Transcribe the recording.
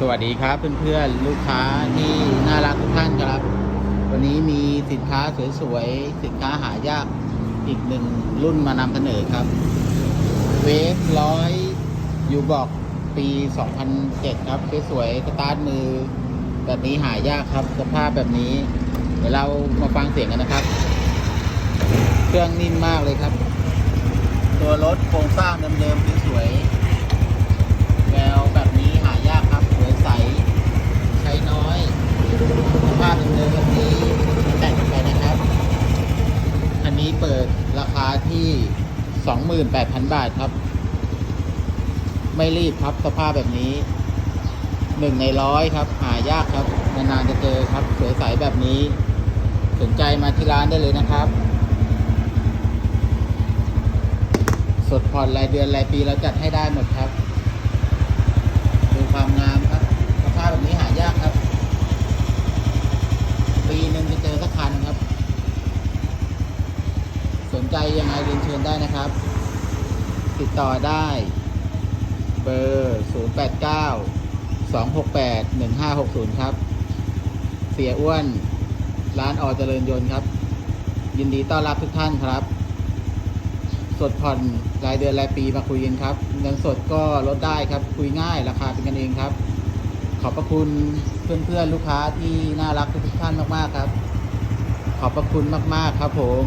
สวัสดีครับเพื่อนๆลูกค้าที่น่ารักทุกท่านครับ วันนี้มีสินค้าสวยๆสินค้าหายากอีกหนึ่งรุ่นมานำเสนอครับ เวฟร้อยยูบอกปี 2007 ครับสวยๆสตาร์ทมือ แบบนี้หายากครับสภาพแบบนี้ เดี๋ยวเรามาฟังเสียงกันนะครับ เครื่องนิ่มมากเลยครับ ตัวรถโครงสร้างเดิมๆสวยๆ แววแบบนี้หายากครับสวยใส ใช้น้อยสภาพเดิมๆแบบนี้แต่งกันไปนะครับ อันนี้เปิดราคา ที่ 28,000 บาทครับ ไม่รีบครับสภาพแบบนี้หนึ่งในร้อยครับ หายากครับ นานๆจะเจอครับ สวยใสแบบนี้ สนใจมาที่ร้านได้เลยนะครับ สดผ่อนรายเดือนรายปีเราจัดให้ได้หมดครับ ดูความงามครับสภาพแบบนี้หายากครับ ปีหนึ่งจะเจอสักคันครับ สน ใจยังไงเรียนเชิญได้นะครับ ติดต่อได้ เบอร์ 089 268 1560 ครับ เสียอ้วน ร้านอเจริญยนต์ครับ ยินดีต้อนรับทุกท่านครับ สดผ่อนรายเดือนรายปีมาคุยกันครับ เงินสดก็ลดได้ครับ คุยง่ายราคาเป็นกันเองครับ ขอบพระคุณเพื่อนๆ ลูกค้าที่น่ารักทุกท่านมากๆครับ ขอบพระคุณมากๆครับผม